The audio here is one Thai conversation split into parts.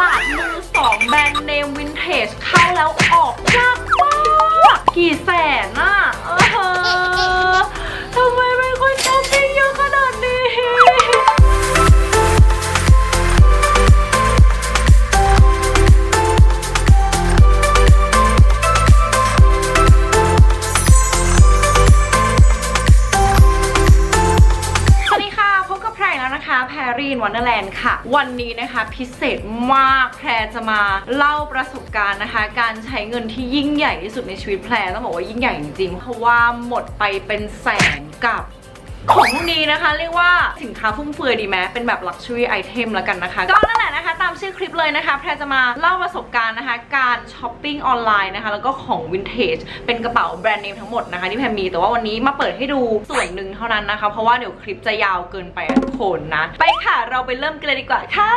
ลาดมือสองแบรนด์เนมวินเทจเข้าแล้วออกยากมาก กี่แสนอะีนวันเดอร์แลนด์ค่ะ วันนี้นะคะพิเศษมากแพรจะมาเล่าประสบการณ์นะคะ การใช้เงินที่ยิ่งใหญ่ที่สุดในชีวิตแพรต้องบอกว่ายิ่งใหญ่จริงๆเพราะว่าหมดไปเป็นแสนกับของพวกนี้นะคะ เรียกว่าสินค้าฟุ่มเฟือยดีไหมเป็นแบบ luxury item แล้วกันนะคะ ก็นั่นแหละ ชื่อคลิปเลยนะคะ แพรจะมาเล่าประสบการณ์นะคะ การช้อปปิ้งออนไลน์นะคะ แล้วก็ของวินเทจเป็นกระเป๋าแบรนด์เนมทั้งหมดนะคะ ที่แพรมี แต่ว่าวันนี้มาเปิดให้ดูส่วนหนึ่งเท่านั้นนะคะ เพราะว่าเดี๋ยวคลิปจะยาวเกินไปทุกคนนะ ไปค่ะ เราไปเริ่มกันเลยดีกว่าค่ะ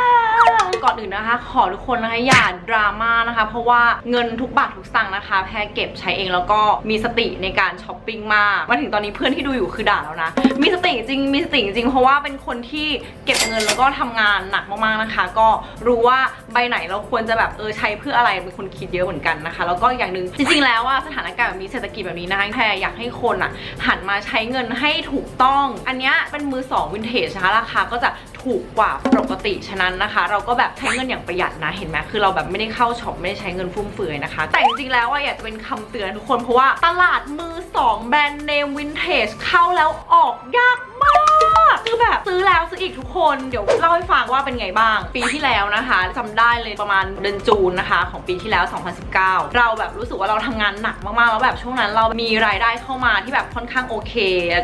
ก่อนอื่นนะคะ ขอทุกคนนะคะอย่าดราม่านะคะ เพราะว่าเงินทุกบาททุกสตางค์นะคะ แพรเก็บใช้เองแล้วก็มีสติในการช้อปปิ้งมากมาถึงตอนนี้เพื่อนที่ดูอยู่คือด่าแล้วนะ มีสติจริง มีสติจริง เพราะว่าเป็นคนที่เก็บเงินแล้วก็ทำงานหนักมากๆนะคะ ก็รูว่าใบไหนเราควรจะแบบเออใช้เพื่ออะไรเป็นคนคิดเยอะเหมือนกันนะคะแล้วก็อย่างหนึ่งจริงๆแล้วว่าสถานการณ์แบบนี้เศรษฐกิจแบบนี้นะคะแพรอยากให้คนอะหันมาใช้เงินให้ถูกต้อง อันนี้เป็นมือสองวินเทจนะคะราคาก็จะถูกกว่าปกติฉะนั้นนะคะ เราก็แบบใช้เงินอย่างประหยัดนะเห็นไหมคือเราแบบไม่ได้เข้าช็อปไม่ได้ใช้เงินฟุ่มเฟือยนะคะ แต่จริงๆแล้วว่าอยากจะเป็นคำเตือนทุกคนเพราะว่าตลาดมือสองแบรนด์เนมวินเทจเข้าแล้วออกยากมาก คือแบบซื้อแล้วซื้ออีกทุกคนเดี๋ยวเล่าให้ฟังว่าเป็นไงบ้าง ปีที่แล้วนะคะจำได้เลยประมาณเดือนจูนนะคะ ของปีที่แล้ว 2019 เราแบบรู้สึกว่าเราทำงานหนักมากๆแล้วแบบช่วงนั้นเรามีรายได้เข้ามาที่แบบค่อนข้างโอเค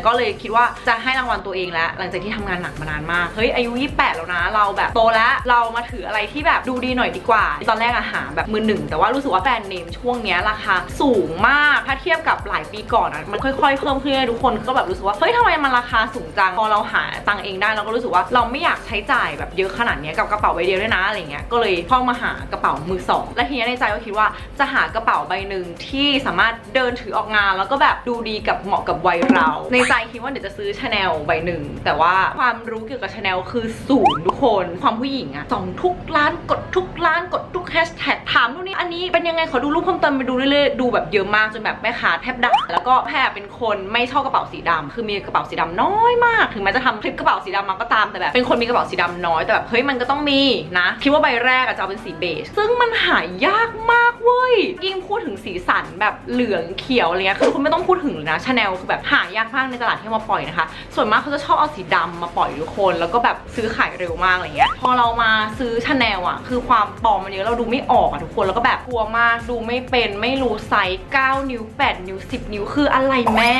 ก็เลยคิดว่าจะให้รางวัลตัวเองแล้ว หลังจากที่ทำงานหนักมานานมากเฮ้ยอายุ 28 แล้วนะเราแบบโตแล้วเรามาถืออะไรที่แบบดูดีหน่อยดีกว่า ตอนแรกอะหาแบบมือหนึ่งแต่ว่ารู้สึกว่าแบรนด์เนมช่วงนี้ราคาสูงมากถ้าเทียบกับหลายปีก่อนอะมันค่อยๆเพิ่มขึ้นเรื่อยทุกคนก็แบบรู้สึกว่าเฮ้ยทำไมมันราคาสูงจังพอเราหาตังเองได้เราก็รู้สึกว่าเราไม่อยากใช้จ่ายแบบเยอะขนาดนี้กับกระเป๋าใบเดียวด้วยนะอะไรเงี้ยก็เลยเข้ามาหากระเป๋ามือสองและทีนี้ในใจก็คิดว่าจะหากระเป๋าใบหนึ่งที่สามารถเดินถือออกงาน แล้วก็แบบดูดีกับเหมาะกับวัยเรา ในใจคิดว่าเดี๋ยวจะซื้อชาแนลใบหนึ่งแต่ว่าความรู้เกี่ยวกับชาแนลคือศูนย์ทุกคนความผู้หญิงอะส่องทุกร้านกดทุกร้านกดทุกแฮชแท็กถามนู่นนี่อันนี้เป็นยังไงขอดูรูปเพิ่มเติมไปดูเรื่อยๆดูแบบเยอะมากจนแบบแม่ค้าแทบด่าแล้วก็แพรเป็นคนไม่ชอบกระเป๋าสีดำคือมีกระเป๋าสีดำน้อยมาก ถึงแม้จะททำคลิปกระเป๋าสีดำมาก็ตามแต่แบบเป็นคนมีกระเป๋าสีดำน้อยแต่แบบเฮ้ยมันก็ต้องมีนะคิดว่าใบแรกอะจะเอาเป็นสีเบจซึ่งมันหายากมากเว้ยยิ่งพูดถึงสีสันแบบเหลืองเขียวอะไรเงี้ยคือคุณไม่ต้องพูดถึงเลยนะชาแนลคือแบบหายากมากในตลาดที่เอามาปล่อยนะคะ ส่วนมากเขาจะชอบเอาสีดำมาปล่อยทุกคน แล้วก็แบบซื้อขายเร็วมากอะไรเงี้ยพอเรามาซื้อชาแนลอะคือความปลอมมันเยอะเราดูไม่ออกอะทุกคนแล้วก็แบบกลัวมากดูไม่เป็นไม่รู้ไซส์9นิ้ว 8 นิ้ว 10 นิ้วคืออะไรแม่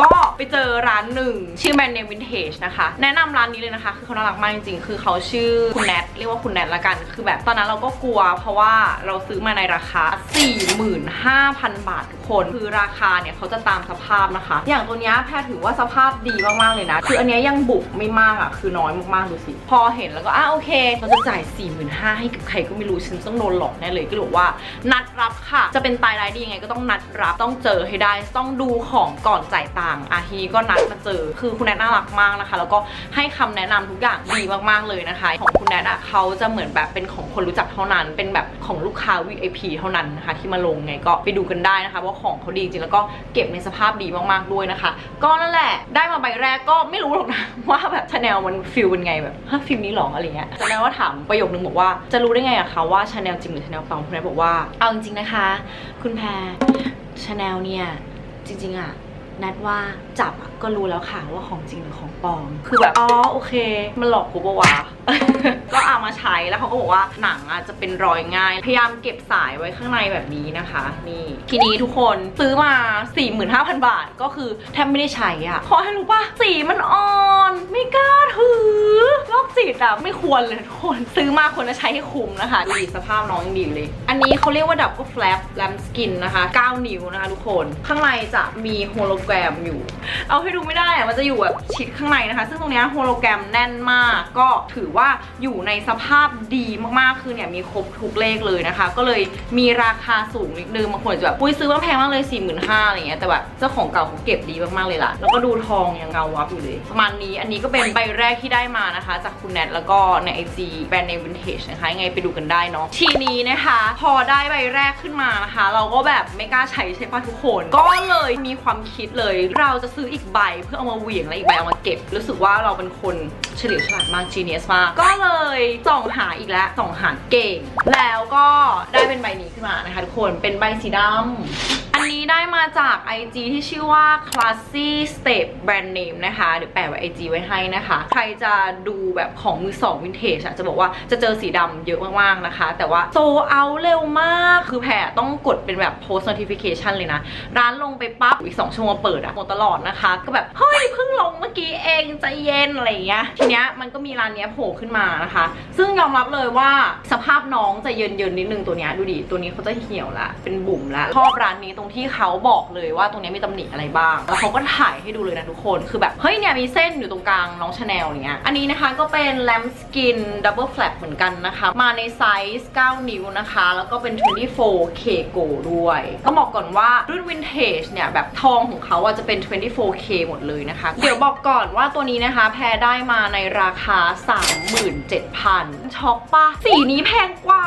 ก็ไปเจอร้านหนึ่งชื่อแบรนด์เนมวินเทจนะคะแนะนำร้านนี้เลยนะคะ คือเขาน่ารักมากจริงๆ คือเขาชื่อคุณแนทเรียกว่าคุณแนทละกัน คือแบบตอนนั้นเราก็กลัว เพราะว่าเราซื้อมาในราคา 45,000 บาททุกคน คือราคาเนี่ยเขาจะตามสภาพนะคะ อย่างตัวนี้แพทย์ถือว่าสภาพดีมากๆเลยนะ คืออันนี้ยังบุกไม่มากอะคือน้อยมากๆดูสิ พอเห็นแล้วก็อะโอเคเราจะจ่าย 45,000ให้กับใครก็ไม่รู้ฉันต้องโดนหลอกแน่เลยก็เลยบอกว่า นัดรับค่ะ จะเป็นตายร้ายดียังไงก็ต้องนัดรับต้องเจอให้ได้ต้องดูของก่อนจ่ายตังค์อาทีก็นัดมาเจอ คือคุณแนทน่ารักมากนะคะแล้วก็ให้คำแนะนำทุกอย่างดีมากๆเลยนะคะ ของคุณแนทอะเขาจะเหมือนแบบเป็นของคนรู้จักเท่านั้น เป็นแบบของลูกค้า VIP เท่านั้นนะคะที่มาลงไงก็ไปดูกันได้นะคะว่าของเขาดีจริงแล้วก็เก็บในสภาพดีมากๆด้วยนะคะ ก็นั่นแหละได้มาใบแรกก็ไม่รู้หรอกนะว่าแบบชาแนลมันฟิลเป็นไงแบบฮะฟิลนี้หรออะไรเงี้ยจำได้ว่าถามประโยคนึงบอกว่าจะรู้ได้ไงอะคะว่าชาแนลจริงหรือชาแนลปลอมคุณแนทบอกว่าเอาจริงๆนะคะ คุณแพรชาแนลเนี่ยจริงๆอะนัดว่า จับก็รู้แล้วค่ะว่าของจริงหรือของปลอม คือแบบอ๋อโอเค มันหลอกกูปะวะก็เอามาใช้แล้วเขาก็บอกว่าหนังอะจะเป็นรอยง่าย พยายามเก็บสายไว้ข้างในแบบนี้นะคะ นี่ทีนี้ทุกคนซื้อมา 45,000 บาทก็คือแทบไม่ได้ใช้อะเพราะให้รู้ป่ะสีมันอ่อน ไม่กล้าถือโรคจิตอะไม่ควรเลยทุกคนซื้อมาควรจะใช้ให้คุ้มนะคะดูดิสภาพน้องยังดีเลย อันนี้เขาเรียกว่าดับก็แฟลปแลมสกินนะคะ 9 นิ้วนะคะ ทุกคนข้างในจะมีโฮโลแกรมอยู่เอาให้ดูไม่ได้อะมันจะอยู่แบบชิดข้างในนะคะ ซึ่งตรงเนี้ยโฮโลแกรมแน่นมากก็ถือว่าอยู่ในสภาพดีมากๆคือเนี่ยมีครบทุกเลขเลยนะคะ ก็เลยมีราคาสูงนิดนึงบางคนอาจจะแบบอุ้ยซื้อมาแพงมากเลย4 5 0 0 0อะไรเงี้ยแต่แบบเจ้าของเก่าเขาเก็บดีมากๆเลยล่ะ แล้วก็ดูทองยังเงาวับอยู่เลย ประมาณนี้อันนี้ก็เป็นใบแรกที่ได้มานะคะ จากคุณแนทแล้วก็ใน IG แบรนด์เนวินเทจนะคะยังไงไปดูกันได้เนาะทีนี้นะคะ พอได้ใบแรกขึ้นมานะคะ เราก็แบบไม่กล้าใช้ใช่ปะทุกคน ก็เลยมีความคิดเลยเราจะซื้ออีกใบเพื่อเอามาเหวี่ยงและอีกใบเอามาเก็บ รู้สึกว่าเราเป็นคนเฉลียวฉลาดมาก genius มาก ก็เลยส่องหาอีกแล้วส่องหาเก่ง แล้วก็ได้เป็นใบนี้ขึ้นมานะคะทุกคนเป็นใบสีดำอันนี้ได้มาจาก IG ที่ชื่อว่า classy step brand name นะคะ เดี๋ยวแปะไว้ IG ไว้ให้นะคะ ใครจะดูแบบของมือสองวินเทจอะจะบอกว่าจะเจอสีดำเยอะมากๆนะคะ แต่ว่าโซเอาเร็วมากคือแพรต้องกดเป็นแบบ post notification เลยนะ ร้านลงไปปั๊บอีก 2 ชั่วโมงเปิดอะหมดตลอดนะคะ ก็แบบเฮ้ยเพิ่งลงเมื่อกี้เองใจเย็นอะไรเงี้ยทีเนี้ยมันก็มีร้านเนี้ยโผล่ขึ้นมานะคะ ซึ่งยอมรับเลยว่าสภาพน้องจะเยินเยินนิดนึงตัวเนี้ยดูดิตัวนี้เขาจะเหี่ยวละเป็นบุ๋มละชอบร้านนี้ตรงที่เขาบอกเลยว่าตรงเนี้ยมีตำหนิอะไรบ้างแล้วเขาก็ถ่ายให้ดูเลยนะทุกคนคือแบบเฮ้ยเนี่ยมีเส้นอยู่ตรงกลางน้องชาแนลเงี้ยอันนี้นะคะก็เป็น lamb skin double flap เหมือนกันนะคะ มาในไซส์ 9 นิ้วนะคะ แล้วก็เป็น 24K Go ด้วยต้องบอกก่อนว่ารุ่น vintage เนี่ยแบบทองของเขาอะจะเป็น 4K หมดเลยนะคะ เดี๋ยวบอกก่อนว่าตัวนี้นะคะ แพรได้มาในราคา 37,000 ช็อกปะสีนี้แพงกว่า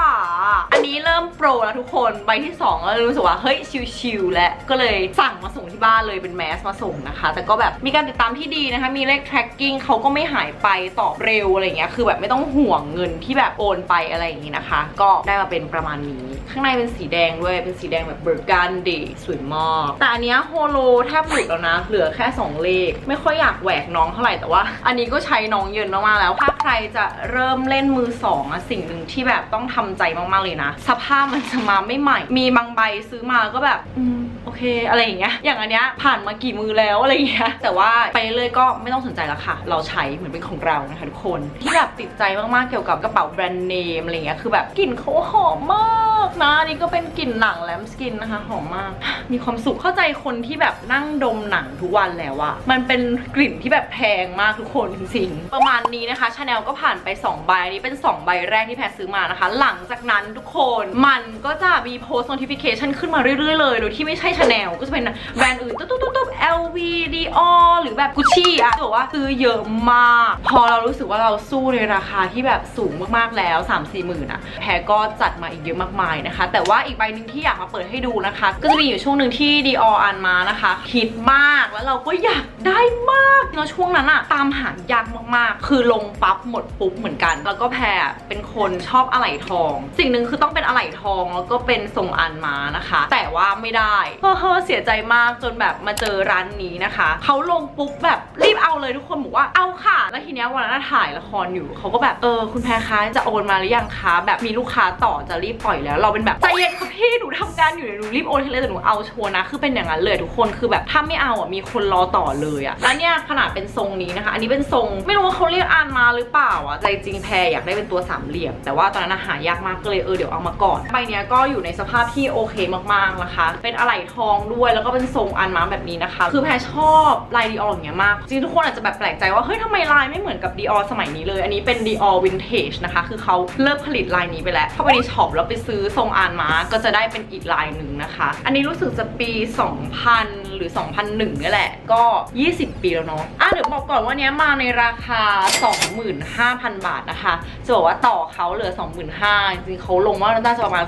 อันนี้เริ่มโปรแล้วทุกคนใบที่2แล้วรู้สึกว่า เฮ้ย ชิลๆและก็เลยสั่งมาส่งที่บ้านเลยเป็นแมสมาส่งนะคะ แต่ก็แบบมีการติดตามที่ดีนะคะ มีเลข tracking เขาก็ไม่หายไปตอบเร็วอะไรเงี้ยคือแบบไม่ต้องห่วงเงินที่แบบโอนไปอะไรอย่างงี้นะคะ ก็ได้มาเป็นประมาณนี้ ข้างในเป็นสีแดงด้วยเป็นสีแดงแบบเบอร์กันดีสวยมากแต่อันเนี้ยโฮโลแทบหลุดแล้วนะเหลือแค่ 2 เลข ไม่ค่อยอยากแหวกน้องเท่าไหร่แต่ว่า อันนี้ก็ใช้น้องเยินมากๆแล้ว ถ้าใครจะเริ่มเล่นมือสองอะสิ่งหนึ่งที่แบบต้องทำใจมากๆเลยนะ สภาพมันจะมาไม่ใหม่ มีบางใบซื้อมาก็แบบอืมโอเคอะไรอย่างเงี้ย อย่างอันเนี้ยผ่านมากี่มือแล้วอะไรอย่างเงี้ย แต่ว่าไปเรื่อยก็ไม่ต้องสนใจแล้วค่ะ เราใช้เหมือนเป็นของเรานะคะทุกคน ที่แบบติดใจมากๆเกี่ยวกับกระเป๋าแบรนด์เนมอะไรเงี้ย คือแบบกลิ่นเขาหอมมากนะอันนี่ก็เป็นกลิ่นหนังแลมสกินนะคะหอมมาก มีความสุขเข้าใจคนที่แบบนั่งดมหนังทุกวันแล้วอะมันเป็นกลิ่นที่แบบแพงมากทุกคนจริงๆ ประมาณนี้นะคะชาแนลก็ผ่านไป 2 ใบอันนี้เป็น 2 ใบแรกที่แพรซื้อมานะคะ หลังจากนั้นทุกคนมันก็จะมี post notification ขึ้นมาเรื่อยๆ เลยโดยที่ไม่ใช่ชาแนลก็จะเป็นแบรนด์อื่นตุ๊บตุ๊บตุ๊บตุ๊บ LV Dior หรือแบบ Gucci อะถือว่าซื้อเยอะมาก พอเรารู้สึกว่าเราสู้ในราคาที่แบบสูงมากๆแล้ว 3 4หมื่นอะแพรก็จัดมาอีกเยอะมากมายนะคะ แต่ว่าอีกใบหนึ่งที่อยากมาเปิดให้ดูนะคะ ก็จะมีอยู่ช่วงหนึ่งที่ Dior อันมานะคะฮิตมากแล้วเราก็อยากได้มากแล้วช่วงนั้นอะตามหายากมากๆ คือลงปั๊บหมดปุ๊บเหมือนกัน แล้วก็แพรเป็นคนชอบอะไหล่ทอง สิ่งหนึ่งคือต้องเป็นอะไหล่ทองแล้วก็เป็นทรงอันมานะคะ แต่ว่าไม่ได้เฮ้อเสียใจมากจนแบบมาเจอร้านนี้นะคะเขาลงปุ๊บแบบรีบเอาเลยทุกคนบอกว่าเอาค่ะ แล้วทีเนี้ยวันนั้นถ่ายละครอยู่เขาก็แบบเออคุณแพรคะจะโอนมาหรือยังคะแบบมีลูกค้าต่อจะรีบปล่อยแล้ว เราเป็นแบบใจเย็นค่ะพี่หนูทำงานอยู่หนูรีบโอนให้เลยแต่หนูเอาชัวร์นะคือเป็นอย่างนั้นเลยทุกคนคือแบบถ้าไม่เอาอะมีคนรอต่อเลยอะแล้วเนี่ยขนาดเป็นทรงนี้นะคะ อันนี้เป็นทรงไม่รู้ว่าเขาเรียกอ่านมาหรือเปล่าอะใจจริงแพรอยากได้เป็นตัวสามเหลี่ยม แต่ว่าตอนนั้นหายากมากก็เลยเออเดี๋ยวเอามาก่อนใบเนี้ยก็อยู่ในสภาพที่โอเคมากๆนะคะ เป็นอะไหล่ทองด้วยแล้วก็เป็นทรงอันมาแบบนี้นะคะ คือแพรชอบลายดีอออย่างเงี้ยมาก จริงทุกคนอาจจะแบบแปลกใจว่าเฮ้ยทำไมลายไม่เหมือนกับดีออลสมัยนี้เลย อันนี้เป็นดีออลวินเทจนะคะ คือเขาเลิกผลิตลายนี้ไปแล้วเข้าไปในช็อปแล้วไปซื้อทรงอันมาก็จะได้เป็นอีกลายหนึ่งนะคะ อันนี้รู้สึกจะปี 2000 รือ 2001นี่แหละ ก็ 20 ปีแล้วเนาะอะเดี๋ยวบอกก่อนว่าเนี้ยมาในราคา 25,000 บาทนะคะจะบอกว่าต่อเขาเหลือ 25,000จริงๆเขาลงว่าน่าจะประมาณ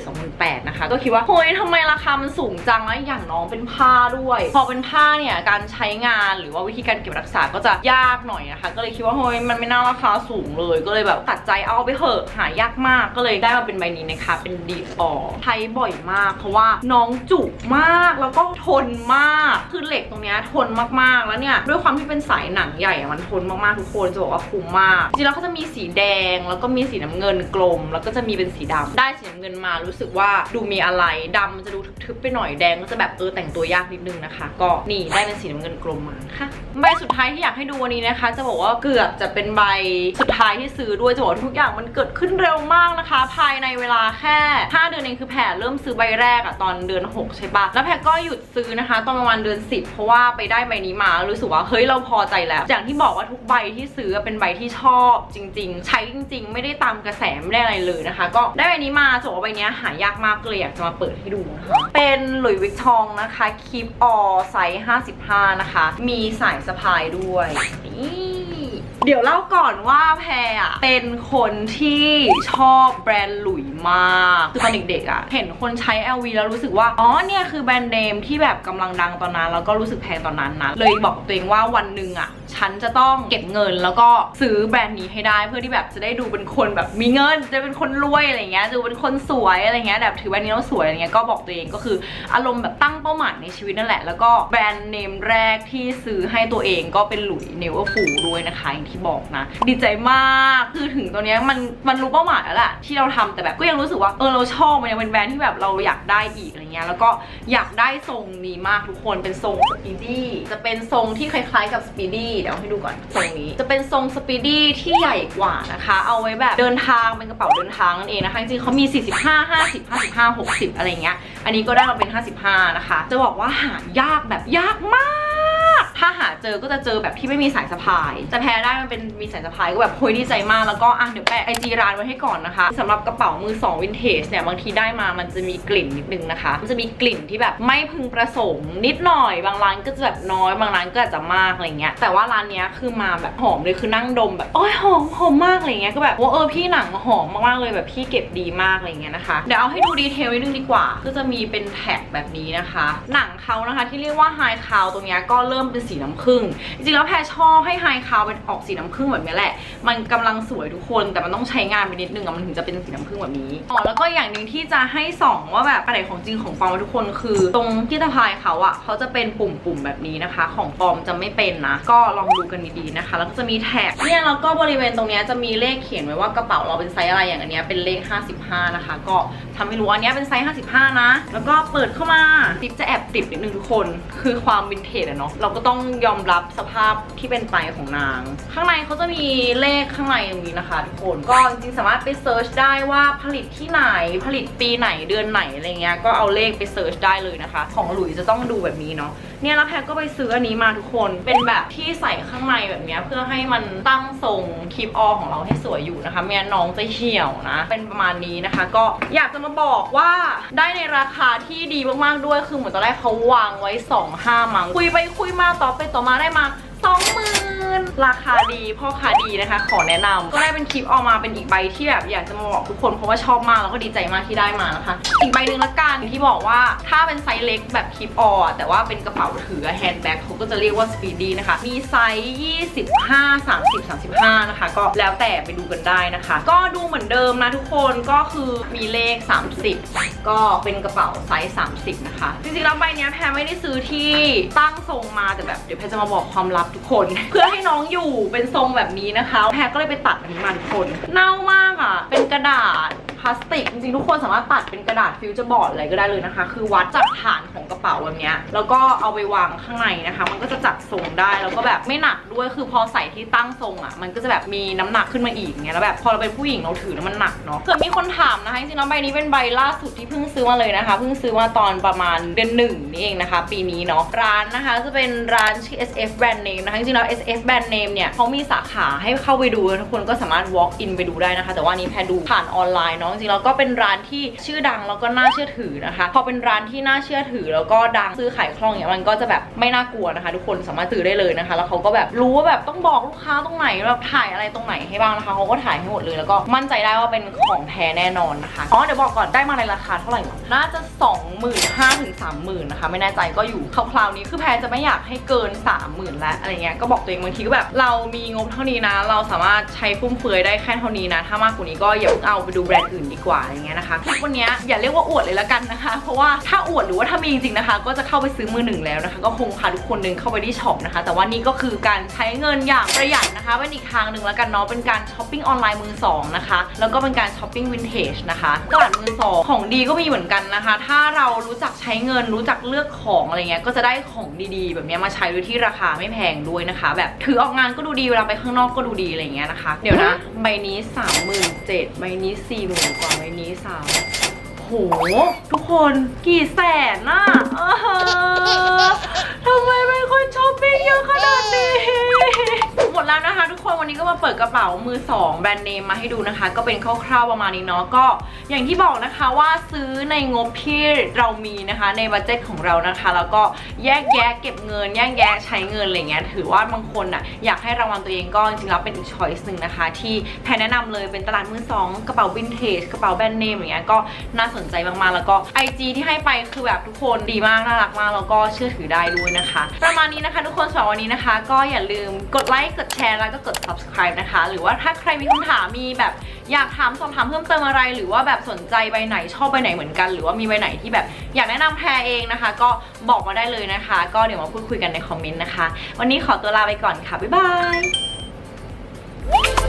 27,000-28,000นะคะ ก็คิดว่า เฮ้ยทำไมราคามันสูงจังแล้วอย่างน้องเป็นผ้าด้วย พอเป็นผ้าเนี่ย การใช้งานหรือว่าวิธีการเก็บรักษาก็จะยากหน่อยนะคะ ก็เลยคิดว่า เฮ้ย มันไม่น่าราคาสูงเลย ก็เลยแบบตัดใจเอาไปเถอะ หายากมาก ก็เลยได้มาเป็นใบนี้นะคะ เป็นดีออใช้บ่อยมาก เพราะว่าน้องจุกมาก แล้วก็ทนมาก คือเหล็กตรงเนี้ยทนมากๆ แล้วเนี่ยด้วยความที่เป็นสายหนังใหญ่อะมันทนมากๆทุกคนจะบอกว่าคุ้มมาก จริงๆแล้วเขาจะมีสีแดงแล้วก็มีสีน้ำเงินกลม แล้วก็จะมีเป็นสีดำได้สีน้ำเงินมารู้สึกว่าดูมีอะไรดำมันจะดูทึบๆไปหน่อยแดงก็จะแบบเออแต่งตัวยากนิดนึงนะคะ ก็นี่ได้เป็นสีน้ำเงินกลมมาค่ะใบสุดท้ายที่อยากให้ดูวันนี้นะคะ จะบอกว่าเกือบจะเป็นใบสุดท้ายที่ซื้อด้วยจะบอกว่าทุกอย่างมันเกิดขึ้นเร็วมากนะคะ ภายในเวลาแค่ 5 เดือนเองคือแพรเริ่มซื้อใบแรกอะตอนเดือน 6 ใช่ปะแล้วแพรก็หยุดซื้อนะะคะตอนประมาณเดือน 10 เพราะว่าไปได้ใบนี้มารู้สึกว่าเฮ้ยเราพอใจแล้ว อย่างที่บอกว่าทุกใบที่ซื้อเป็นใบที่ชอบจริง ๆ ใช้จริง ๆ ไม่ได้ตามกระแสไม่ได้อะไรเลยนะคะ ก็ได้ใบนี้มาจะบว่าใบนี้หายากมากเลยอยากจะมาเปิดให้ดูนะคะเป็นหลุยส์วิกทองนะคะคีปออไซส์55 นะคะ มีสายสะพายด้วยนี่ เดี๋ยวเล่าก่อนว่าแพรอะเป็นคนที่ชอบแบรนด์หลุยมากคือตอนเด็กๆอะเห็นคนใช้ LV แล้วรู้สึกว่า อ๋อเนี่ยคือแบรนด์เนมที่แบบกำลังดังตอนนั้น แล้วก็รู้สึกแพงตอนนั้นนะเลยบอกตัวเองว่าวันหนึ่งอะ ฉันจะต้องเก็บเงิน แล้วก็ซื้อแบรนด์นี้ให้ได้ เพื่อที่แบบจะได้ดูเป็นคนแบบมีเงิน จะเป็นคนรวยอะไรเงี้ยดูเป็นคนสวยอะไรเงี้ยแบบถือแบรนด์นี้แล้วสวยอะไรเงี้ยก็บอกตัวเองก็คืออารมณ์แบบตั้งเป้าหมายในชีวิตนั่นแหละ แล้วก็แบรนด์เนมแรกที่ซื้อให้ตัวเองก็เป็นหลุยเนเวอร์ฟูด้วยนะคะอย่างที่บอกนะ ดีใจมากคือถึงตัวเนี้ยมันมันรู้เป้าหมายแล้วแหละที่เราทำแต่แบบก็ยังรู้สึกว่าเออเราชอบมันยังเป็นแบรนด์ที่แบบเราอยากได้อีกอะไรเงี้ยแล้วก็อยากได้ทรงนี้มากทุกคนเป็นทรงสปีดี้จะเป็นทรงที่คล้ายๆกับสปีดี้เดี๋ยวให้ดูก่อนทรงนี้ จะเป็นทรงสปีดี้ที่ใหญ่กว่านะคะ เอาไว้แบบเดินทางเป็นกระเป๋าเดินทางนั่นเองนะคะจริงๆเขามี 45 50 55 60 อะไรเงี้ย อันนี้ก็ได้มาเป็น 55 นะคะ จะบอกว่าหายากแบบยากมาก ถ้าหาเจอก็จะเจอแบบที่ไม่มีสายสะพาย แต่แพ้ได้มันเป็นมีสายสะพายก็แบบโหยดีใจมากแล้วก็อะเดี๋ยวแปะไอจีร้านไว้ให้ก่อนนะคะสำหรับกระเป๋ามือสองวินเทจเนี่ยบางทีได้มามันจะมีกลิ่นนิดนึงนะคะ มันจะมีกลิ่นที่แบบไม่พึงประสงค์นิดหน่อย บางร้านก็จะแบบน้อยบางร้านก็อาจจะมากอะไรเงี้ยแต่ว่าร้านเนี้ยคือมาแบบหอมเลยคือนั่งดมแบบโอ้ยหอมหอมมากอะไรเงี้ยก็แบบว่าเออพี่หนังหอมมากๆเลยแบบพี่เก็บดีมากอะไรเงี้ยนะคะเดี๋ยวเอาให้ดูดีเทลนิดนึงดีกว่า ก็จะมีเป็นแท็กแบบนี้นะคะ หนังเขานะคะที่เรียกว่าไฮคาวตรงเนี้ยก็เริ่มเป็นสีน้ำผึ้งจริงๆแล้วแพรชอบให้ไฮคาวเป็นออกสีน้ำผึ้งแบบนี้แหละ มันกำลังสวยทุกคนแต่มันต้องใช้งานไปนิดนึงอะมันถึงจะเป็นสีน้ำผึ้งแบบนี้อ๋อแล้วก็อย่างหนึ่งที่จะให้ส่องว่าแบบอะไรของจริงของปลอมทุกคนคือ ตรงที่ตะพายเขาอะเขาจะเป็นปุ่มๆแบบนี้นะคะ ของปลอมจะไม่เป็นนะ ก็ลองดูกันดีๆนะคะ แล้วก็จะมีแท็กเนี่ยแล้วก็บริเวณตรงเนี้ยจะมีเลขเขียนไว้ว่ากระเป๋าเราเป็นไซส์อะไรอย่างอันเนี้ยเป็นเลข 55 นะคะ ก็ทำให้รู้ว่าอันเนี้ยเป็นไซส์ 55 นะ แล้วก็เปิดเข้ามาติดจะแอบติดนิดนึงทุกคน คือความวินเทจอะเนาะเราก็ต้อง้องยอมรับสภาพที่เป็นไปของนาง ข้างในเขาจะมีเลขข้างในตรงนี้นะคะทุกคนก็จริงๆสามารถไปเซิร์ชได้ว่าผลิตที่ไหนผลิตปีไหนเดือนไหนอะไรเงี้ยก็เอาเลขไปเซิร์ชได้เลยนะคะ ของหลุยจะต้องดูแบบนี้เนาะ เนี่ยแล้วแพรก็ไปซื้ออันนี้มาทุกคน เป็นแบบที่ใส่ข้างในแบบเนี้ยเพื่อให้มันตั้งทรงคลิปออของเราให้สวยอยู่นะคะไม่งั้นน้องจะเหี่ยวนะ เป็นประมาณนี้นะคะ ก็อยากจะมาบอกว่าได้ในราคาที่ดีมากๆด้วยคือเหมือนตอนแรกเขาวางไว้ 2-5มังคุยไปคุยมาต่อไปต่อมาได้มาสองหมื่ นราคาดีพ่อค้าดีนะคะ ขอแนะนำก็ได้เป็นคลิปออกมาเป็นอีกใบที่แบบอยากจะมาบอกทุกคนเพราะว่าชอบมากแล้วก็ดีใจมากที่ได้มานะคะ อีกใบหนึ่งละกันที่บอกว่าถ้าเป็นไซส์เล็กแบบคลิปออแต่ว่าเป็นกระเป๋าถือแฮนด์แบ็คเขาก็จะเรียกว่าสปีดดี้นะคะ มีไซส์25 30 35 นะคะ ก็แล้วแต่ไปดูกันได้นะคะ ก็ดูเหมือนเดิมนะทุกคนก็คือมีเลข 30ก็เป็นกระเป๋าไซส์ 30 นะคะ จริงๆแล้วใบเนี้ยแพรไม่ได้ซื้อที่ตั้งทรงมาแต่แบบเดี๋ยวแพรจะมาบอกความลับทุกคน เพื่อให้น้องอยู่เป็นทรงแบบนี้นะคะ แพรก็เลยไปตัดอันนี้มาทุกคน เน่ามากอะ เป็นกระดาษ พลาสติก จริงๆ ทุกคนสามารถตัดเป็นกระดาษฟิวเจอร์บอร์ดอะไรก็ได้เลยนะคะ คือวัดจากฐานของกระเป๋าแบบนี้แล้วก็เอาไปวางข้างในนะคะ มันก็จะจัดทรงได้แล้วก็แบบไม่หนักด้วยคือพอใส่ที่ตั้งทรงอะมันก็จะแบบมีน้ำหนักขึ้นมาอีกเงี้ยแล้วแบบพอเราเป็นผู้หญิงเราถือแล้วมันหนักเนาะเกิดมีคนถามนะคะจริงๆแล้วใบนี้เป็นใบล่าสุดที่เพิ่งซื้อมาเลยนะคะเพิ่งซื้อมาตอนประมาณเดือนหนึ่งนี่เองนะคะ ปีนี้เนาะร้านนะคะจะเป็นร้านชื่อ SF Brand Name นะคะจริงๆแล้ว SF Brand Name เนี่ยเขามีสาขาให้เข้าไปดูทุกคนก็สามารถ walk in ไปดูได้นะคะ แต่ว่านนี้แพรดูผ่านออนไลน์เนาะจริงๆแล้วก็เป็นร้านที่ชื่อดังแล้วก็น่าเชื่อถือนะคะ พอเป็นร้านที่น่าเชื่อถือแล้วก็ดังซื้อขายคล่องเนี่ยมันก็จะแบบไม่น่ากลัวนะคะ ทุกคนสามารถซื้อได้เลยนะคะ แล้วเขาก็แบบรู้ว่าแบบต้องบอกลูกค้าตรงไหนแบบถ่ายอะไรตรงไหนให้บ้างนะคะเขาก็ถ่ายให้หมดเลยแล้วก็มั่นใจได้ว่าเป็นของแท้แน่นอนนะคะอ๋อเดี๋ยวบอกก่อนได้มาในราคาเท่าไหร่วะน่าจะ 25,000ถึง30,000นะคะไม่แน่ใจก็อยู่คร่าวๆนี้คือแพรจะไม่อยากให้เกิน 30,000แล้วอะไรเงี้ยก็บอกตัวเองบางทีก็แบบเรามีงบเท่านี้นะ เราสามารถใช้ฟุ่มเฟือยได้แค่เท่านี้นะ ถ้ามากกว่านี้ก็อย่าเพิ่งเอาไปดูแบรนด์อื่นดีกว่าอะไรเงี้ยนะคะคลิปวันเนี้ยอย่าเรียกว่าอวดเลยละกันนะคะ เพราะว่าถ้าอวดหรือว่าถ้ามีจริงๆนะคะ ก็จะเข้าไปซื้อมือหนึ่งแล้วนะคะ ก็คงพาทุกคนเดินเข้าไปที่ช็อปนะคะ แต่ว่านี่ก็คือการใช้เงินอย่างประหยัดนะคะเป็นอีกทางหนึ่งแล้วกันเนาะเป็นการช้อปปิ้งออนไลน์มือสองนะคะแล้วก็เป็นการช้อปปิ้งวินเทจนะคะตลาดมือสองของดีก็มีเหมือนกันนะคะ ถ้าเรารู้จักใช้เงินรู้จักเลือกของอะไรเงี้ยก็จะได้ของดีๆ แบบเนี้ยมาใช้โดยที่ราคาไม่แพงด้วยนะคะ แบบถือออกงานก็ดูดีเวลาไปข้างนอกก็ดูดีอะไรเงี้ยนะคะ เดี๋ยวนะใบนี้ 37,000ใบนี้40,000กว่าใบนี้3 6ทุกคนกี่แสนน่ะ วันนี้ก็มาเปิดกระเป๋ามือสองแบรนด์เนมมาให้ดูนะคะ ก็เป็นคร่าวๆประมาณนี้เนาะก็ อย่างที่บอกนะคะว่าซื้อในงบที่เรามีนะคะ ในบัตเจ็ตของเรานะคะ แล้วก็แยกแยะเก็บเงิน แยกแยะใช้เงินอะไรเงี้ยถือว่าบางคนอะอยากให้รางวัลตัวเองก็จริงๆแล้วเป็นอีกช้อยส์หนึ่งนะคะ ที่แพนแนะนำเลยเป็นตลาดมือสองกระเป๋าวินเทจกระเป๋าแบรนด์เนมอย่างเงี้ยก็น่าสนใจมากๆแล้วก็ IG ที่ให้ไปคือแบบทุกคนดีมากน่ารักมากแล้วก็เชื่อถือได้ด้วยนะคะ ประมาณนี้นะคะ ทุกคนสำหรับวันนี้นะคะ ก็อย่าลืมกดไลค์กดแชร์แล้วก็กด subscribe นะคะ หรือว่าถ้าใครมีคำถามมีแบบอยากถามสอบถามเพิ่มเติมอะไร หรือว่าแบบสนใจใบไหนชอบใบไหนเหมือนกัน หรือว่ามีใบไหนที่แบบอยากแนะนำแพรเองนะคะ ก็บอกมาได้เลยนะคะ ก็เดี๋ยวมาพูดคุยกันในคอมเมนต์นะคะ วันนี้ขอตัวลาไปก่อนค่ะบ๊ายบาย